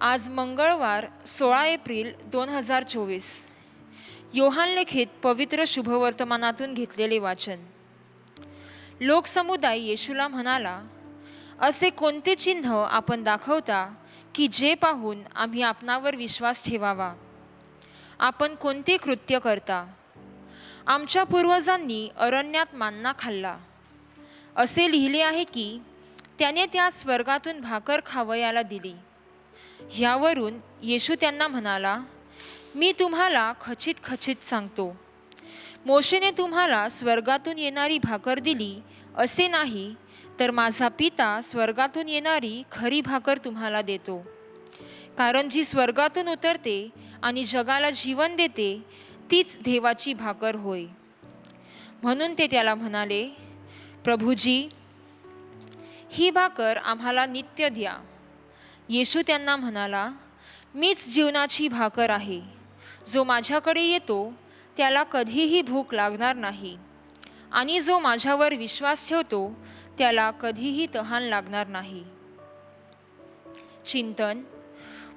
आज मंगळवार सोळा एप्रिल दोन हजार चोवीस. योहान लिखित पवित्र शुभवर्तमानातून घेतलेले वाचन. लोकसमुदाय येशूला म्हणाला असे कोणते चिन्ह आपण दाखवता की जे पाहून आम्ही आपणावर विश्वास ठेवावा? आपण कोणते कृत्य करता? आमच्या पूर्वजांनी अरण्यात मान्ना खाल्ला. असे लिहिले आहे की त्याने त्या स्वर्गातून भाकर खावयाला दिली. ह्यावरून येशू त्यांना म्हणाला मी तुम्हाला खचित खचित सांगतो. मोशेने तुम्हाला स्वर्गातून येणारी भाकर दिली असे नाही तर माझा पिता स्वर्गातून येणारी खरी भाकर तुम्हाला देतो. कारण जी स्वर्गातून उतरते आणि जगाला जीवन देते तीच देवाची भाकर होय. म्हणून ते त्याला म्हणाले प्रभूजी ही भाकर आम्हाला नित्य द्या. येशू त्यांना म्हणाला मीच जीवनाची भाकर आहे. जो माझ्याकडे येतो त्याला कधीही भूक लागणार नाही. आणि जो माझ्यावर विश्वास ठेवतो त्याला कधीही तहान लागणार नाही. चिंतन.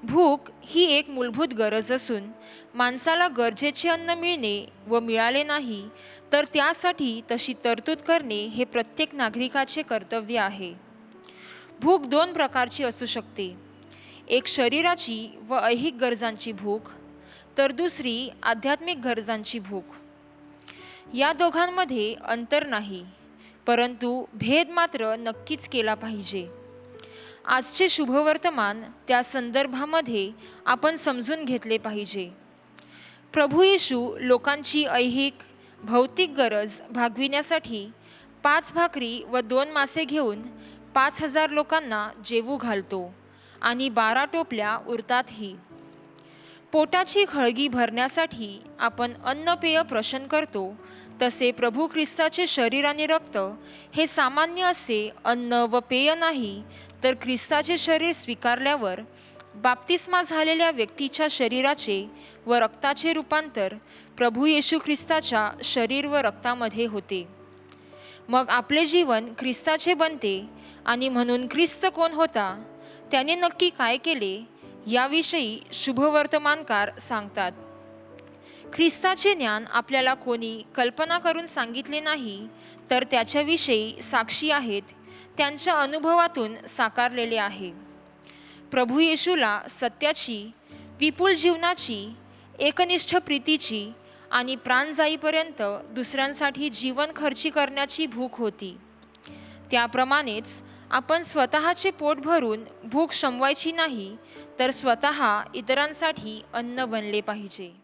भूक ही एक मूलभूत गरज असून माणसाला गरजेचे अन्न मिळणे व मिळाले नाही तर त्यासाठी तशी तरतूद करणे हे प्रत्येक नागरिकाचे कर्तव्य आहे. भूक दोन प्रकारची असू शकते. एक शरीराची व ऐहिक गरजांची भूक तर दुसरी आध्यात्मिक गरजांची भूक. या दोघांमध्ये अंतर नाही परंतु भेद मात्र नक्कीच केला पाहिजे. आजचे शुभवर्तमान त्या संदर्भामध्ये आपण समजून घेतले पाहिजे. प्रभू येशू लोकांची ऐहिक भौतिक गरज भागविण्यासाठी पाच भाकरी व दोन मासे घेऊन पाच हजार लोकांना जेवू घालतो आणि बारा टोपल्या उरतातही पोटाची खळगी भरण्यासाठी आपण अन्नपेय प्रशन करतो तसे प्रभू ख्रिस्ताचे शरीर आणि रक्त हे सामान्य असे अन्न व पेय नाही तर ख्रिस्ताचे शरीर स्वीकारल्यावर बाप्तिस्मा झालेल्या व्यक्तीच्या शरीराचे व रक्ताचे रूपांतर प्रभू येशू ख्रिस्ताच्या शरीर व रक्तामध्ये होते. मग आपले जीवन ख्रिस्ताचे बनते आणि म्हणून ख्रिस्त कोण होता? त्याने नक्की काय केले? याविषयी शुभवर्तमानकार सांगतात. ख्रिस्ताचे ज्ञान आपल्याला कोणी कल्पना करून सांगितले नाही तर त्याच्याविषयी साक्षी आहेत त्यांच्या अनुभवातून साकारलेले आहे. प्रभू येशूला सत्याची विपुल जीवनाची एकनिष्ठ प्रीतीची आणि प्राण जाईपर्यंत दुसऱ्यांसाठी जीवन खर्ची करण्याची भूक होती. त्याप्रमाणेच आपण स्वतःचे पोट भरून भूक शमवायची नाही तर स्वतः इतरांसाठी अन्न बनले पाहिजे.